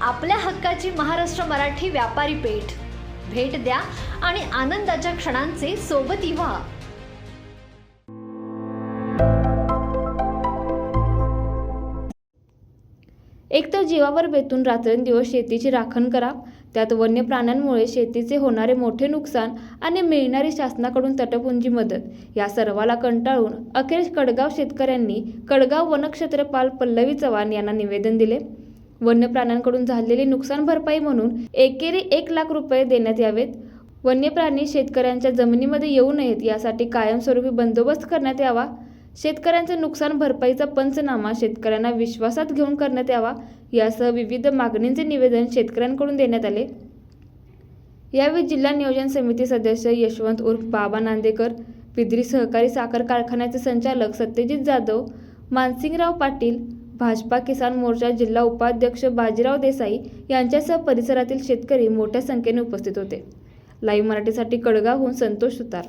आपल्या हक्काची महाराष्ट्र मराठी व्यापारी पेठ. भेट द्या आणि आनंदाच्या क्षणांचे सोबती व्हा. एकतर जीवावर बेतून रात्रंदिवस शेतीची राखण करा. त्यात वन्य प्राण्यांमुळे शेतीचे होणारे मोठे नुकसान आणि मिळणारी शासनाकडून तटपुंजी मदत या सर्वाला कंटाळून अखेर कडगाव शेतकऱ्यांनी कडगाव वनक्षेत्रपाल पल्लवी चव्हाण यांना निवेदन दिले. वन्य प्राण्यांकडून झालेली नुकसान भरपाई म्हणून एकेरी एक लाख रुपये देण्यात यावेत. वन्य प्राणी शेतकऱ्यांच्या जमिनीमध्ये येऊ नयेत यासाठी कायमस्वरूपी बंदोबस्त करण्यात यावा. शेतकऱ्यांचे नुकसान भरपाईचा पंचनामा शेतकऱ्यांना विश्वासात घेऊन करण्यात यावा यासह विविध मागणींचे निवेदन शेतकऱ्यांकडून देण्यात आले. यावेळी जिल्हा नियोजन समिती सदस्य यशवंत उर्फ बाबा नांदेकर पिद्री सहकारी साखर कारखान्याचे संचालक सत्यजित जाधव मानसिंगराव पाटील भाजपा किसान मोर्चा जिल्हा उपाध्यक्ष बाजीराव देसाई यांच्यासह परिसरातील शेतकरी मोठ्या संख्येने उपस्थित होते. लाईव्ह मराठीसाठी कडगावहून संतोष सुतार.